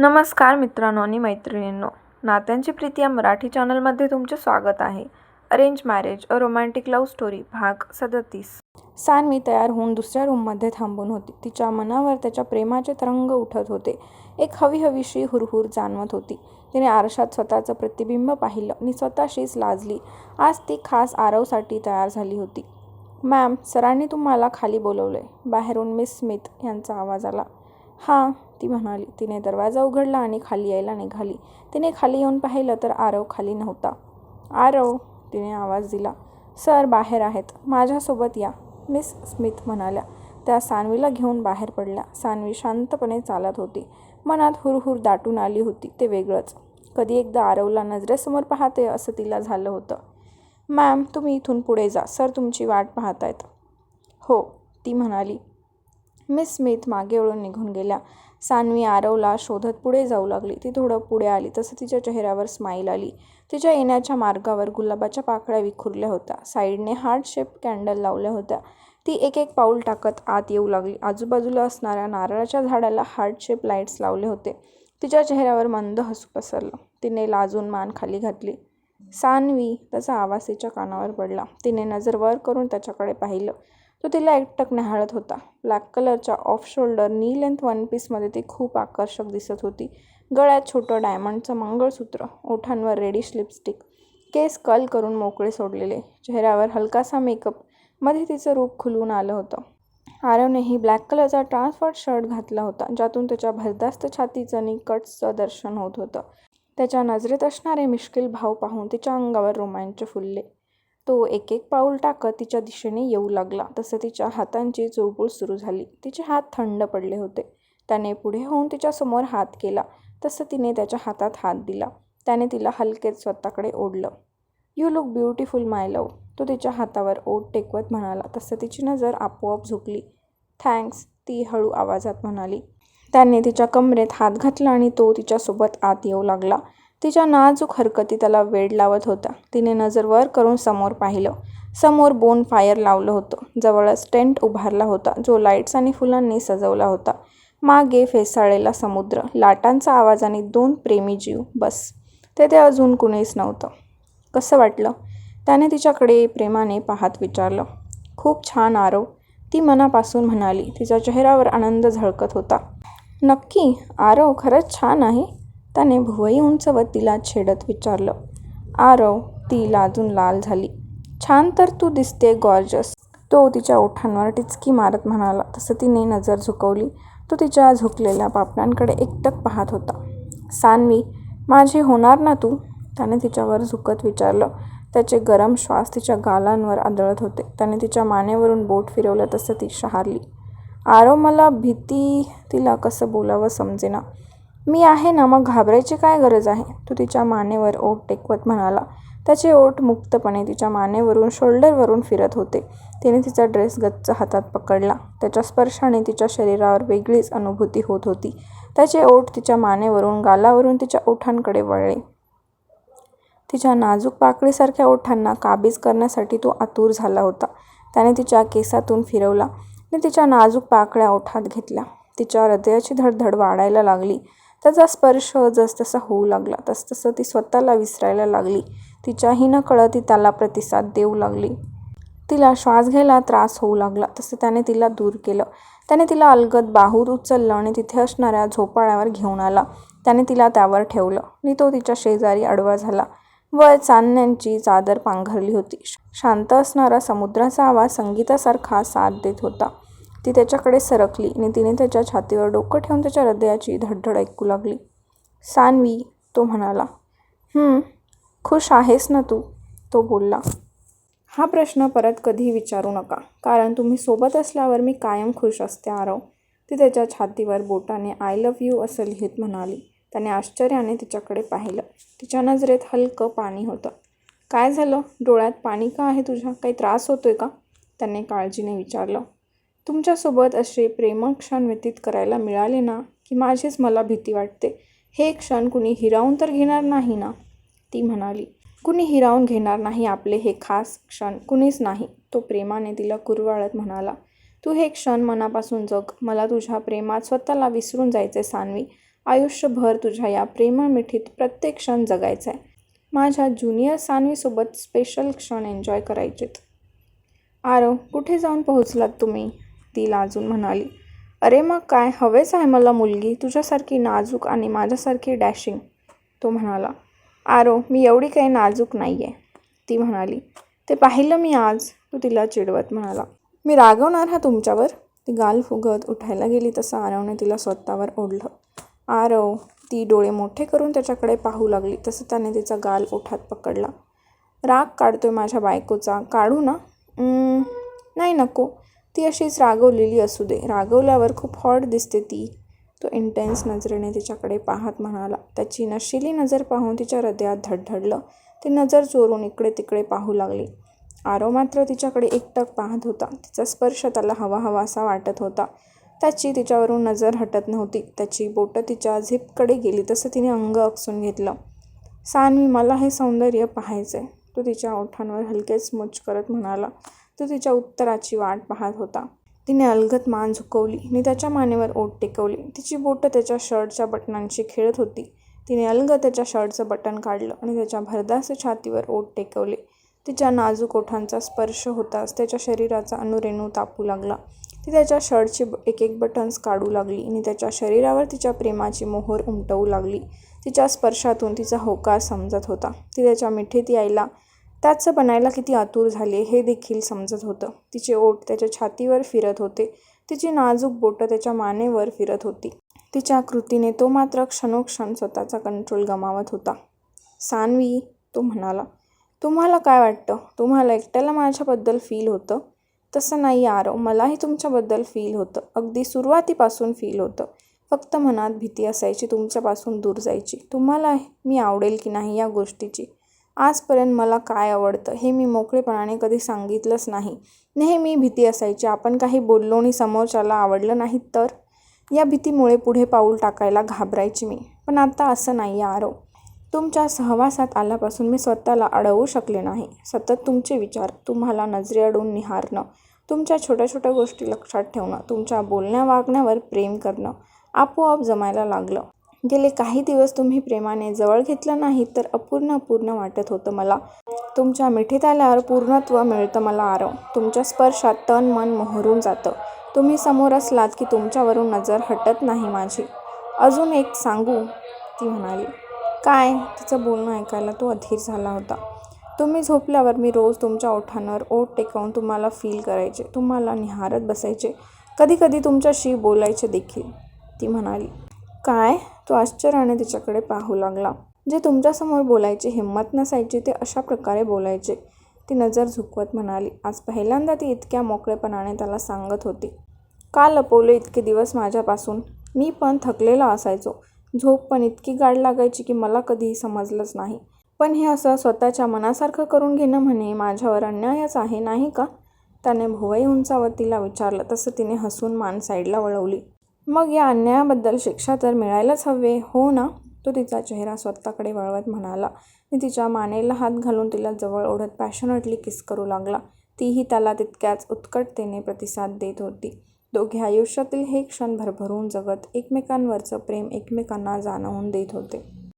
नमस्कार मित्रांनो आणि मैत्रिणींनो. नात्यांची प्रीती या मराठी चॅनलमध्ये तुमचे स्वागत आहे. Arrange marriage a romantic love story भाग सदतीस. सानवी तयार होऊन दुसऱ्या रूममध्ये थांबून होती. तिच्या मनावर त्याच्या प्रेमाचे तरंग उठत होते. एक हवी हवीशी हुरहुर जाणवत होती. तिने आरशात स्वतःचं प्रतिबिंब पाहिलं आणि स्वतःशीच लाजली. आज ती खास आरवसाठी तयार झाली होती. मॅम सरांनी तुम्हाला खाली बोलवलंय. बाहेरून मिस स्मिथ यांचा आवाज आला. हां ती म्हणाली तिने दरवाजा उघडला आणि खाली यायला निघाली. तिने खाली येऊन पाहिलं तर आरव खाली नव्हता. आरव तिने आवाज दिला सर बाहेर आहेत. माझ्यासोबत या. मिस स्मिथ म्हणाल्या. त्या सानवीला घेऊन बाहेर पडल्या. सानवी शांतपणे चालत होती. मनात हुरहुर दाटून आली होती. ते वेगळंच. कधी एकदा आरवला नजरेसमोर पाहते असं तिला झालं होतं. मॅम तुम्ही इथून पुढे जा. सर तुमची वाट पाहतायत. हो ती म्हणाली. मिस स्मिथ मागे वळून निघून गेल्या. सान्वी आरवला शोधत पुढे जाऊ लागली. ती थोडं पुढे आली. तसं तिच्या चेहऱ्यावर स्माईल आली. तिच्या येण्याच्या मार्गावर गुलाबाच्या पाकळ्या विखुरल्या होत्या. साईडने हार्ट शेप कॅन्डल लावल्या होत्या. ती एक एक पाऊल टाकत आत येऊ लागली. आजूबाजूला असणाऱ्या नारळाच्या झाडाला हार्ट शेप लाईट्स लावले होते. तिच्या चेहऱ्यावर मंद हसू पसरलं. तिने लाजून मान खाली घातली. सान्वी त्याचा आवाज तिच्या कानावर पडला. तिने नजर वर करून त्याच्याकडे पाहिलं. तो तिला एकटक न्याहाळत होता. ब्लॅक कलरच्या off shoulder knee length one पीसमध्ये ती खूप आकर्षक दिसत होती. गळ्यात छोटं डायमंडचं मंगळसूत्र ओठांवर रेडिश लिपस्टिक केस कल करून मोकळे सोडलेले चेहऱ्यावर हलकासा मेकअपमध्ये तिचं रूप खुलून आलं होतं. आरवनेही ब्लॅक कलरचा ट्रान्सफर्ड शर्ट घातला होता ज्यातून त्याच्या भरदास्त छातीचं आणि कट्सचं दर्शन होत होतं. त्याच्या नजरेत असणारे मिश्किल भाव पाहून तिच्या अंगावर रोमांच फुलले. तो एक एक पाऊल टाकत तिच्या दिशेने येऊ लागला. तसं तिच्या हातांची चुळबुळ सुरू झाली. तिचे हात थंड पडले होते. त्याने पुढे होऊन तिच्यासमोर हात केला. तसं तिने त्याच्या हातात हात दिला. त्याने तिला हलकेच स्वतःकडे ओढलं. You look beautiful my love तो तिच्या हातावर ओढ टेकवत म्हणाला. तसं तिची नजर आपोआप झुकली. थँक्स ती हळू आवाजात म्हणाली. त्याने तिच्या कमरेत हात घातला आणि तो तिच्यासोबत आत येऊ लागला. तिच्या नाजूक हरकती त्याला वेड लावत होता तिने नजर वर करून समोर पाहिलं. समोर बोन फायर लावलं होतं. जवळच टेंट उभारला होता जो लाईट्स आणि फुलांनी सजवला होता. मागे फेसाळलेला समुद्र लाटांचा आवाज आणि दोन प्रेमी जीव बस. तेथे अजून कुणीच नव्हतं. कसं वाटलं? त्याने तिच्याकडे प्रेमाने पाहत विचारलं. खूप छान आरव. ती मनापासून म्हणाली तिच्या चेहऱ्यावर आनंद झळकत होता. नक्की? आरव खरंच छान आहे. त्याने भुवई उंचवत तिला छेडत विचारलं. आरव ती लाजून लाल झाली. छान तर तू दिसते गॉर्जस तो तिच्या ओठांवर टिचकी मारत म्हणाला. तसं तिने नजर झुकवली. तो तिच्या झुकलेल्या पापण्यांकडे एकटक पाहत होता. सानवी माझे होणार ना तू? त्याने तिच्यावर झुकत विचारलं. त्याचे गरम श्वास तिच्या गालांवर आदळत होते. त्याने तिच्या मानेवरून बोट फिरवलं तसं ती शहारली. आरव मला भीती तिला कसं बोलावं समजेना. मी आहे ना मग घाबरायची काय गरज आहे? तो तिच्या मानेवर ओठ टेकवत म्हणाला. त्याचे ओठ मुक्तपणे तिच्या मानेवरून शोल्डरवरून फिरत होते. तिने तिचा ड्रेस गच्च हातात पकडला. त्याच्या स्पर्शाने तिच्या शरीरावर वेगळीच अनुभूती होत होती. त्याचे ओठ तिच्या मानेवरून गालावरून तिच्या ओठांकडे वळले. तिच्या नाजूक पाकळीसारख्या ओठांना काबीज करण्यासाठी तो आतुर झाला होता. त्याने तिच्या केसातून फिरवला. आणि तिच्या नाजूक पाकळ्या ओठात घेतल्या. तिच्या हृदयाची धडधड वाढायला लागली. त्याचा स्पर्श जसतसा होऊ लागला तसतसं ती स्वतःला विसरायला लागली. तिच्याही न कळत ती त्याला प्रतिसाद देऊ लागली. तिला श्वास घ्यायला त्रास होऊ लागला. तसं त्याने तिला दूर केलं. त्याने तिला अलगद बाहूत उचललं आणि तिथे असणाऱ्या झोपाळ्यावर घेऊन आला. त्याने तिला त्यावर ठेवलं आणि तो तिच्या शेजारी आडवा झाला. व चांदण्यांची चादर पांघरली होती. शांत असणारा समुद्राचा आवाज संगीतासारखा साथ देत होता. ती त्याच्याकडे सरकली आणि तिने त्याच्या छातीवर डोकं ठेवून त्याच्या हृदयाची धडधड ऐकू लागली. सानवी तो म्हणाला खुश आहेस ना तू? तो बोलला हा प्रश्न परत कधी विचारू नका कारण तुम्ही सोबत असल्यावर मी कायम खुश असते आरव. ती त्याच्या छातीवर बोटाने आय लव्ह यू असं लिहित म्हणाली. त्याने आश्चर्याने तिच्याकडे पाहिलं. तिच्या नजरेत हलकं पाणी होतं. काय झालं? डोळ्यात पाणी का आहे तुझ्या? काही त्रास होतोय का? त्याने काळजीने विचारलं. तुमच्यासोबत असे प्रेमळ क्षण व्यतीत करायला मिळाले ना की माझीच मला भीती वाटते. हे क्षण कुणी हिरावून तर घेणार नाही ना? ती म्हणाली. कुणी हिरावून घेणार नाही आपले हे खास क्षण? कुणीच नाही. तो प्रेमाने तिला कुरवाळत म्हणाला. तू हे क्षण मनापासून जग. मला तुझ्या प्रेमात स्वतःला विसरून जायचे सानवी. आयुष्यभर तुझ्या या प्रेमळ मिठीत प्रत्येक क्षण जगायचा आहे माझ्या ज्युनियर सानवीसोबत स्पेशल क्षण एन्जॉय करायचेत. आरव कुठे जाऊन पोहोचलात तुम्ही? ती लाजून म्हणाली अरे मग काय? हवेच आहे मला मुलगी. तुझ्यासारखी नाजूक आणि माझ्यासारखी डॅशिंग. तो म्हणाला आरो मी एवढी काही नाजूक नाही आहे ती म्हणाली ते पाहिलं मी आज. तो तिला चिडवत म्हणाला मी रागवणार हा तुमच्यावर? ती गाल फुगत उठायला गेली तसं आरवने तिला स्वतःवर ओढलं. आरव ती डोळे मोठे करून त्याच्याकडे पाहू लागली तसं त्याने तिचा गाल ओठात पकडला. राग काढतोय माझ्या बायकोचा. काढू ना. नाही नको. ती अशीच रागवलेली असू दे. रागवल्यावर खूप हॉट दिसते ती. तो इंटेन्स नजरेने तिच्याकडे पाहत म्हणाला. त्याची नशिली नजर पाहून तिच्या हृदयात धडधडलं. ती नजर चोरून इकडे तिकडे पाहू लागली. आरव मात्र तिच्याकडे एकटक पाहत होता. तिचा स्पर्श त्याला हवा असा वाटत होता. त्याची तिच्यावरून नजर हटत नव्हती. त्याची बोटं तिच्या झिपकडे गेली तसं तिने अंग अकसून घेतलं. सानवी मला हे सौंदर्य पाहायचं आहे तो तिच्या ओठांवर हलकेच मुच करत म्हणाला. तो तिच्या उत्तराची वाट पाहत होता. तिने अलगत मान झुकवली आणि त्याच्या मानेवर ओठ टेकवली. तिची बोटं त्याच्या शर्टच्या बटनांशी खेळत होती. तिने अलगत त्याच्या शर्टचं बटन काढलं आणि त्याच्या भरदास छातीवर ओठ टेकवले. तिच्या नाजूक ओठांचा स्पर्श होताच त्याच्या शरीराचा अनुरेणू तापू लागला. ती त्याच्या शर्टचे एक एक बटन्स काढू लागली आणि त्याच्या शरीरावर तिच्या प्रेमाची मोहोर उमटवू लागली. तिच्या स्पर्शातून तिचा होकार समजत होता. ती त्याच्या मिठीत यायला त्याचं बनायला किती आतुर झाले हे देखील समजत होतं. तिचे ओठ त्याच्या छातीवर फिरत होते. तिची नाजूक बोटं त्याच्या मानेवर फिरत होती. तिच्या कृतीने तो मात्र क्षणोक्षण स्वतःचा कंट्रोल गमावत होता. सानवी तो म्हणाला तुम्हाला काय वाटतं? तुम्हाला एकट्याला माझ्याबद्दल फील होतं? तसं नाही आरव मलाही तुमच्याबद्दल फील होतं. अगदी सुरुवातीपासून फील होतं. फक्त मनात भीती असायची तुमच्यापासून दूर जायची. तुम्हाला मी आवडेल की नाही या गोष्टीची. आजपर्यंत मला काय आवडतं हे मी मोकळेपणाने कधी सांगितलंच नाही. नेहमी भीती असायची आपण काही बोललो आणि समोरच्याला आवडलं नाही तर? या भीतीमुळे पुढे पाऊल टाकायला घाबरायची मी. पण आता असं नाही आहे आरव तुमच्या सहवासात आल्यापासून मी स्वतःला अडवू शकले नाही. सतत तुमचे विचार तुम्हाला नजरेअडून निहारणं तुमच्या छोट्या छोट्या गोष्टी लक्षात ठेवणं तुमच्या बोलण्या वागण्यावर प्रेम करणं आपोआप जमायला लागलं. गेले काही दिवस तुम्ही प्रेमाने जवळ घेतलं नाही तर अपूर्ण अपूर्ण वाटत होतं मला. तुमच्या मिठीत आल्यावर पूर्णत्व मिळतं मला आरव. तुमच्या स्पर्शात तन मन मोहरून जातं. तुम्ही समोर असलात की तुमच्यावरून नजर हटत नाही माझी. अजून एक सांगू? ती म्हणाली. काय? तिचं बोलणं ऐकायला तो अधीर झाला होता. तुम्ही झोपल्यावर मी रोज तुमच्या ओठांवर ओठ टेकवून तुम्हाला फील करायचे. तुम्हाला निहारत बसायचे. कधी कधी तुमच्याशी बोलायचे देखील. ती म्हणाली. काय? तो आश्चर्याने तिच्याकडे पाहू लागला. जे तुमच्यासमोर बोलायची हिंमत नसायची ते अशा प्रकारे बोलायचे. ती नजर झुकवत म्हणाली. आज पहिल्यांदा ती इतक्या मोकळेपणाने त्याला सांगत होती. का लपवले इतके दिवस माझ्यापासून? मी पण थकलेला असायचो. झोप पण इतकी गाढ लागायची की मला कधीही समजलंच नाही. पण हे असं स्वतःच्या मनासारखं करून घेणं म्हणे माझ्यावर अन्यायच आहे नाही का? त्याने भुवई उंचावत तिला विचारलं. तसं तिने हसून मान साईडला वळवली. मग या अन्यायाबद्दल शिक्षा तर मिळायलाच हवे हो ना? तो तिचा चेहरा स्वतःकडे वळवत म्हणाला. मी तिच्या मानेला हात घालून तिला जवळ ओढत पॅशनेटली किस करू लागला. तीही त्याला तितक्याच उत्कटतेने प्रतिसाद देत होती. दोघे आयुष्यातील हे क्षण भरभरून जगत एकमेकांवरचं प्रेम एकमेकांना जाणवून देत होते.